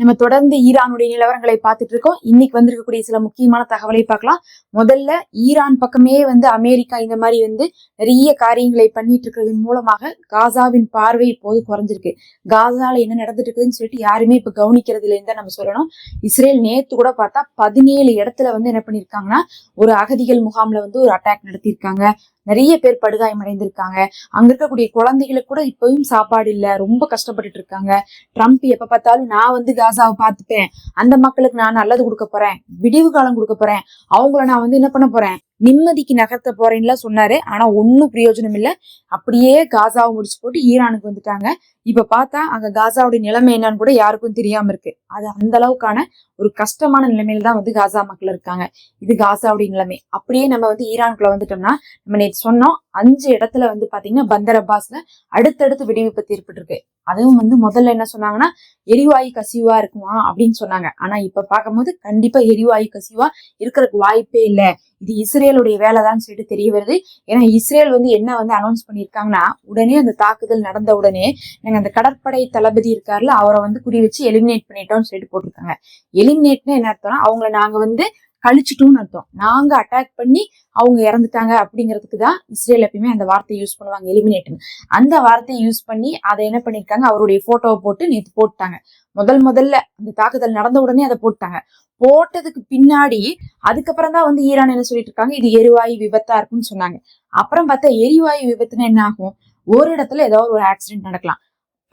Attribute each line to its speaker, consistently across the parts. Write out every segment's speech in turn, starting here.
Speaker 1: நம்ம தொடர்ந்து ஈரானுடைய நிலவரங்களை பார்த்துட்டு இருக்கோம் இன்னைக்கு வந்திருக்கக்கூடிய சில முக்கியமான தகவலை பார்க்கலாம் முதல்ல ஈரான் பக்கமே வந்து அமெரிக்கா இந்த மாதிரி வந்து நிறைய காரியங்களை பண்ணிட்டு இருக்கிறதன் மூலமாக காசாவின் பார்வை இப்போது குறைஞ்சிருக்கு காசால என்ன நடந்துட்டு இருக்குதுன்னு சொல்லிட்டு யாருமே இப்ப கவனிக்கிறது இல்லைன்னு நம்ம சொல்லணும் இஸ்ரேல் நேத்து கூட பார்த்தா பதினேழு இடத்துல வந்து என்ன பண்ணிருக்காங்கன்னா ஒரு அகதிகள் முகாம்ல வந்து ஒரு அட்டாக் நடத்தியிருக்காங்க நிறைய பேர் படுகாயமடைந்திருக்காங்க அங்க இருக்கக்கூடிய குழந்தைகளுக்கு கூட இப்பவும் சாப்பாடு இல்ல ரொம்ப கஷ்டப்பட்டுட்டு இருக்காங்க ட்ரம்ப் எப்ப பார்த்தாலும் நான் வந்து காசாவை பார்த்துப்பேன் அந்த மக்களுக்கு நான் நல்லது கொடுக்க போறேன் விடிவு காலம் கொடுக்க போறேன் அவங்கள நான் வந்து என்ன பண்ண போறேன் நிம்மதிக்கு நகர்த்த போறேன்னுல சொன்னாரு ஆனா ஒன்னும் பிரயோஜனம் இல்லை அப்படியே காசாவை முடிச்சு போட்டு ஈரானுக்கு வந்துட்டாங்க இப்ப பார்த்தா அங்க காசாவுடைய நிலைமை என்னன்னு கூட யாருக்கும் தெரியாம இருக்கு அது அந்த அளவுக்கான ஒரு கஷ்டமான நிலைமையில தான் வந்து காசா மக்கள் இருக்காங்க இது காசாவுடைய நிலைமை அப்படியே நம்ம வந்து ஈரானுக்குள்ள வந்துட்டோம்னா நம்ம நேற்று சொன்னோம் அஞ்சு இடத்துல வந்து பாத்தீங்கன்னா பந்தர் அப்பாஸ்ல அடுத்தடுத்து தீர்ப்பிட்டு இருக்கு அதுவும் வந்து முதல்ல என்ன சொன்னாங்கன்னா எரிவாயு கசிவா இருக்குமா அப்படின்னு சொன்னாங்க ஆனா இப்ப பார்க்கும்போது கண்டிப்பா எரிவாயு கசிவா இருக்கிறதுக்கு வாய்ப்பே இல்லை இது இஸ்ரேலுடைய வேலைதான் சொல்லிட்டு தெரிய வருது ஏன்னா இஸ்ரேல் வந்து என்ன வந்து அனௌன்ஸ் பண்ணியிருக்காங்கன்னா உடனே அந்த தாக்குதல் நடந்த உடனே நாங்க அந்த கடற்படை தளபதி இருக்காருல அவரை வந்து குறி வச்சு எலிமினேட் பண்ணிட்டோம்னு சொல்லிட்டு போட்டிருக்காங்க எலிமினேட்னா என்ன அர்த்தம்னா அவங்களை நாங்க வந்து கழிச்சிட்டோன்னு அர்த்தம் நாங்க அட்டாக் பண்ணி அவங்க இறந்துட்டாங்க அப்படிங்கிறதுக்கு தான் இஸ்ரேல் எப்பயுமே அந்த வார்த்தையை யூஸ் பண்ணுவாங்க எலிமினேட்னு அந்த வார்த்தையை யூஸ் பண்ணி அதை என்ன பண்ணிருக்காங்க அவருடைய போட்டோவை போட்டு நேற்று போட்டாங்க முதல் முதல்ல அந்த தாக்குதல் நடந்த உடனே அதை போட்டாங்க போட்டதுக்கு பின்னாடி அதுக்கப்புறம் தான் வந்து ஈரான் என்ன சொல்லிட்டு இருக்காங்க இது எரிவாயு விபத்தா இருக்கும்னு சொன்னாங்க அப்புறம் பார்த்தா எரிவாயு விபத்துன்னா என்ன ஆகும் ஒரு இடத்துல ஏதாவது ஒரு ஆக்சிடென்ட் நடக்கலாம்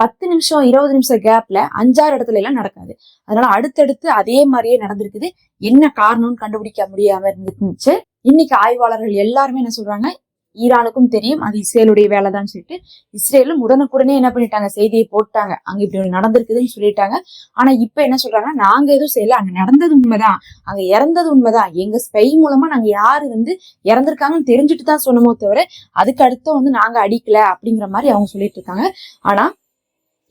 Speaker 1: பத்து நிமிஷம் இருபது நிமிஷம் கேப்ல அஞ்சாறு இடத்துல எல்லாம் நடக்காது அதனால அடுத்தடுத்து அதே மாதிரியே நடந்திருக்குது என்ன காரணம்னு கண்டுபிடிக்க முடியாம இருந்துச்சு இன்னைக்கு ஆய்வாளர்கள் எல்லாருமே என்ன சொல்றாங்க ஈரானுக்கும் தெரியும் அது இஸ்ரேலுடைய வேலை தான் சொல்லிட்டு இஸ்ரேலும் உடனுக்குடனே என்ன பண்ணிட்டாங்க செய்தியை போட்டாங்க அங்க இப்படி ஒன்று நடந்திருக்குதுன்னு சொல்லிட்டாங்க ஆனா இப்ப என்ன சொல்றாங்கன்னா நாங்க எதுவும் செய்யல அங்க நடந்தது உண்மைதான் அங்க இறந்தது உண்மைதான் எங்க ஸ்பெய் மூலமா நாங்க யாரு வந்து இறந்திருக்காங்கன்னு தெரிஞ்சுட்டு தான் சொன்னமோ தவிர அதுக்கு அடுத்த வந்து நாங்க அடிக்கல அப்படிங்கிற மாதிரி அவங்க சொல்லிட்டு இருக்காங்க ஆனா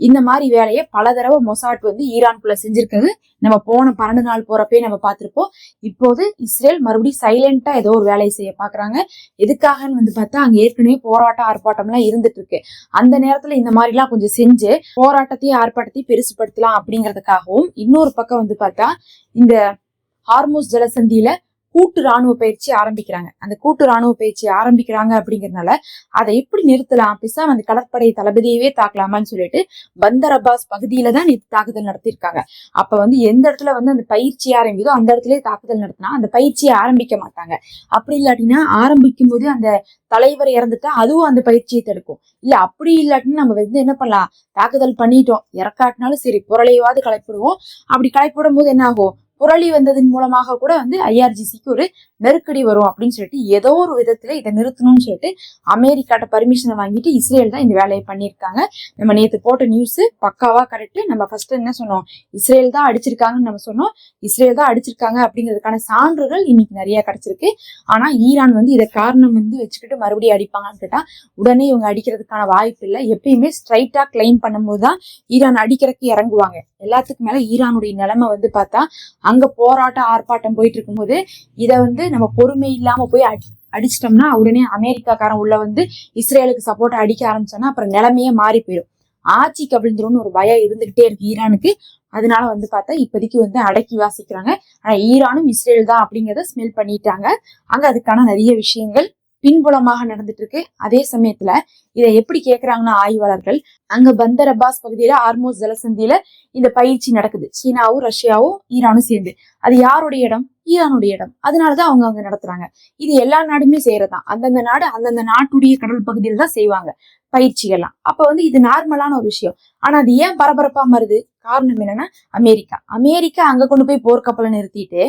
Speaker 1: இந்த மாதிரி வேலையை பல தடவை மொசாட் வந்து ஈரான்குள்ள செஞ்சிருக்கிறது நம்ம போன பன்னெண்டு நாள் போறப்பே நம்ம பார்த்துருப்போம் இப்போது இஸ்ரேல் மறுபடியும் சைலண்டா ஏதோ ஒரு வேலையை செய்ய பாக்குறாங்க எதுக்காகன்னு வந்து பார்த்தா அங்க ஏற்கனவே ஆர்ப்பாட்டம் ஆர்ப்பாட்டம்லாம் இருந்துட்டு இருக்கு அந்த நேரத்துல இந்த மாதிரி எல்லாம் கொஞ்சம் செஞ்சு போராட்டத்தையும் ஆர்ப்பாட்டத்தையும் பெருசுப்படுத்தலாம் அப்படிங்கிறதுக்காகவும் இன்னொரு பக்கம் வந்து பார்த்தா இந்த ஹார்மோஸ் ஜலசந்தியில கூட்டு ராணுவ பயிற்சி ஆரம்பிக்கிறாங்க அந்த கூட்டு ராணுவ பயிற்சி ஆரம்பிக்கிறாங்க அப்படிங்கறதுனால அதை எப்படி நிறுத்தலாம் பிசா அந்த கடற்படை தளபதியவே தாக்கலாமான்னு சொல்லிட்டு பந்தர் அப்பாஸ் பகுதியில தான் நேற்று தாக்குதல் நடத்தியிருக்காங்க அப்ப வந்து எந்த இடத்துல வந்து அந்த பயிற்சி ஆரம்பிக்குதோ அந்த இடத்துல தாக்குதல் நடத்தினா அந்த பயிற்சியை ஆரம்பிக்க மாட்டாங்க அப்படி இல்லாட்டினா ஆரம்பிக்கும் போது அந்த தலைவர் இறந்துட்டா அதுவும் அந்த பயிற்சியை தடுக்கும் இல்ல அப்படி இல்லாட்டினா நம்ம வந்து என்ன பண்ணலாம் தாக்குதல் பண்ணிட்டோம் இறக்காட்டினாலும் சரி புரளையாவது கலைப்பிடுவோம் அப்படி கலைப்பிடும் போது என்ன ஆகும் புரளி வந்ததன் மூலமாக கூட வந்து ஐஆர்ஜிசிக்கு ஒரு நெருக்கடி வரும் அப்படின்னு சொல்லிட்டு ஏதோ ஒரு விதத்துல இதை நிறுத்தணும்னு சொல்லிட்டு அமெரிக்காட்ட பர்மிஷனை வாங்கிட்டு இஸ்ரேல் தான் இந்த வேலையை பண்ணியிருக்காங்க நம்ம நேற்று போட்ட நியூஸ் பக்காவா கரெக்ட் நம்ம ஃபர்ஸ்ட் என்ன சொன்னோம் இஸ்ரேல் தான் அடிச்சிருக்காங்கன்னு நம்ம சொன்னோம் இஸ்ரேல் தான் அடிச்சிருக்காங்க அப்படிங்கிறதுக்கான சான்றுகள் இன்னைக்கு நிறைய கிடைச்சிருக்கு ஆனா ஈரான் வந்து இதை காரணம் வந்து வச்சுக்கிட்டு மறுபடியும் அடிப்பாங்கன்னு கேட்டா உடனே இவங்க அடிக்கிறதுக்கான வாய்ப்பு இல்லை எப்பயுமே ஸ்ட்ரைட்டா கிளைம் பண்ணும்போது தான் ஈரான் அடிக்கிறதுக்கு இறங்குவாங்க எல்லாத்துக்கு மேல ஈரானுடைய நிலைமை வந்து பார்த்தா அங்க போராட்டம் ஆர்ப்பாட்டம் போயிட்டு இருக்கும்போது இதை வந்து நம்ம பொறுமை இல்லாம போய் அடி அடிச்சிட்டோம்னா உடனே அமெரிக்காக்காரன் உள்ள வந்து இஸ்ரேலுக்கு சப்போர்ட் அடிக்க ஆரம்பிச்சோன்னா அப்புறம் நிலைமையே மாறி போயிடும் ஆட்சி கவிழ்ந்துடும் ஒரு பயம் இருந்துகிட்டே இருக்கு ஈரானுக்கு அதனால வந்து பார்த்தா இப்போதைக்கு வந்து அடக்கி வாசிக்கிறாங்க ஆனா ஈரானும் இஸ்ரேல் தான் அப்படிங்கிறத ஸ்மெல் பண்ணிட்டாங்க அங்க அதுக்கான நிறைய விஷயங்கள் பின்புலமாக நடந்துட்டு இருக்கு அதே சமயத்துல இதை எப்படி கேக்குறாங்கன்னா ஆய்வாளர்கள் அங்க பந்தர் அப்பாஸ் பகுதியில ஆர்மோஸ் ஜலசந்தியில இந்த பயிற்சி நடக்குது சீனாவும் ரஷ்யாவும் ஈரானும் சேர்ந்து அது யாருடைய இடம் ஈரானுடைய இடம் அதனாலதான் அவங்க அங்க நடத்துறாங்க இது எல்லா நாடுமே செய்யறதுதான் அந்தந்த நாடு அந்தந்த நாட்டுடைய கடல் பகுதியில தான் செய்வாங்க பயிற்சிகள்லாம் அப்ப வந்து இது நார்மலான ஒரு விஷயம் ஆனா அது ஏன் பரபரப்பா மருது காரணம் என்னன்னா அமெரிக்கா அமெரிக்கா அங்க கொண்டு போய் போர்க்கப்பலை நிறுத்திட்டு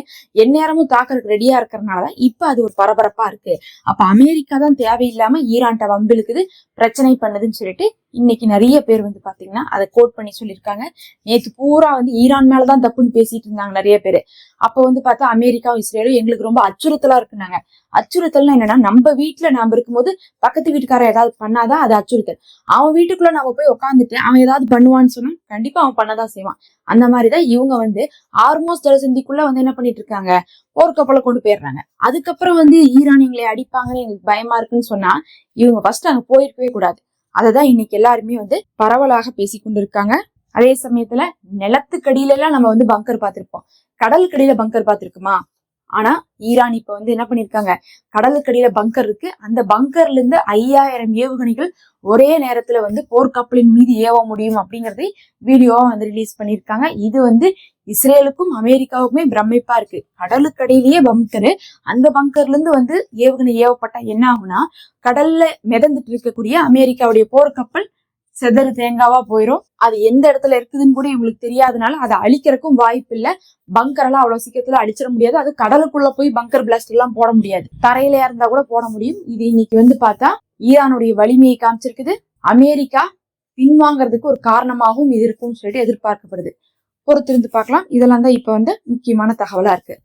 Speaker 1: எந்நேரமும் தாக்கறதுக்கு ரெடியா இருக்கிறதுனாலதான் இப்ப அது ஒரு பரபரப்பா இருக்கு அப்ப அமெரிக்கா தான் தேவையில்லாம ஈரான்ட்ட வம்பிழுக்குது பிரச்சனை பண்ணுதுன்னு சொல்லிட்டு இன்னைக்கு நிறைய பேர் வந்து பாத்தீங்கன்னா அதை கோட் பண்ணி சொல்லியிருக்காங்க நேற்று பூரா வந்து ஈரான் மேலதான் தப்புன்னு பேசிட்டு இருந்தாங்க நிறைய பேர் அப்ப வந்து பார்த்தா அமெரிக்காவும் இஸ்ரேலும் எங்களுக்கு ரொம்ப அச்சுறுத்தலா இருக்குனாங்க அச்சுறுத்தல்னா என்னன்னா நம்ம வீட்டுல நாம இருக்கும்போது பக்கத்து வீட்டுக்காரர் ஏதாவது பண்ணாதான் அது அச்சுறுத்தல் அவன் வீட்டுக்குள்ள நம்ம போய் உட்காந்துட்டு அவன் ஏதாவது பண்ணுவான்னு சொன்னா கண்டிப்பா அவன் பண்ணதான் செய்வான் அந்த மாதிரிதான் இவங்க வந்து ஆர்மோஸ் ஜலசந்திக்குள்ள வந்து என்ன பண்ணிட்டு இருக்காங்க போர்க்கப்பலை கொண்டு போயிடுறாங்க அதுக்கப்புறம் வந்து ஈரான் எங்களை அடிப்பாங்கன்னு எங்களுக்கு பயமா இருக்குன்னு சொன்னா இவங்க ஃபர்ஸ்ட் அங்க போயிருக்கவே கூடாது அதை தான் இன்னைக்கு எல்லாருமே வந்து பரவலாக பேசி இருக்காங்க அதே சமயத்துல நிலத்துக்கடியில எல்லாம் நம்ம வந்து பங்கர் பார்த்திருப்போம் கடலுக்கடியில பங்கர் பார்த்திருக்குமா ஆனா ஈரான் இப்ப வந்து என்ன பண்ணிருக்காங்க கடலுக்கடியில பங்கர் இருக்கு அந்த பங்கர்ல இருந்து ஐயாயிரம் ஏவுகணைகள் ஒரே நேரத்துல வந்து போர்க்கப்பலின் மீது ஏவ முடியும் அப்படிங்கறதை வீடியோவா வந்து ரிலீஸ் பண்ணிருக்காங்க இது வந்து இஸ்ரேலுக்கும் அமெரிக்காவுக்குமே பிரமிப்பா இருக்கு கடலுக்கடையிலேயே பங்கரு அந்த பங்கர்ல இருந்து வந்து ஏவுகணை ஏவப்பட்டா என்ன ஆகும்னா கடல்ல மிதந்துட்டு இருக்கக்கூடிய அமெரிக்காவுடைய போர்க்கப்பல் செதறு தேங்காவா போயிடும் அது எந்த இடத்துல இருக்குதுன்னு கூட இவங்களுக்கு தெரியாதனால அதை அழிக்கிறக்கும் வாய்ப்பு இல்ல பங்கர் எல்லாம் அவ்வளவு சீக்கிரத்துல அழிச்சிட முடியாது அது கடலுக்குள்ள போய் பங்கர் பிளாஸ்ட் எல்லாம் போட முடியாது தரையில இருந்தா கூட போட முடியும் இது இன்னைக்கு வந்து பார்த்தா ஈரானுடைய வலிமையை காமிச்சிருக்குது அமெரிக்கா பின்வாங்கிறதுக்கு ஒரு காரணமாகவும் இது இருக்கும்னு சொல்லிட்டு எதிர்பார்க்கப்படுது பொறுத்திருந்து பார்க்கலாம் இதெல்லாம் தான் இப்போ வந்து முக்கியமான தகவலாக இருக்குது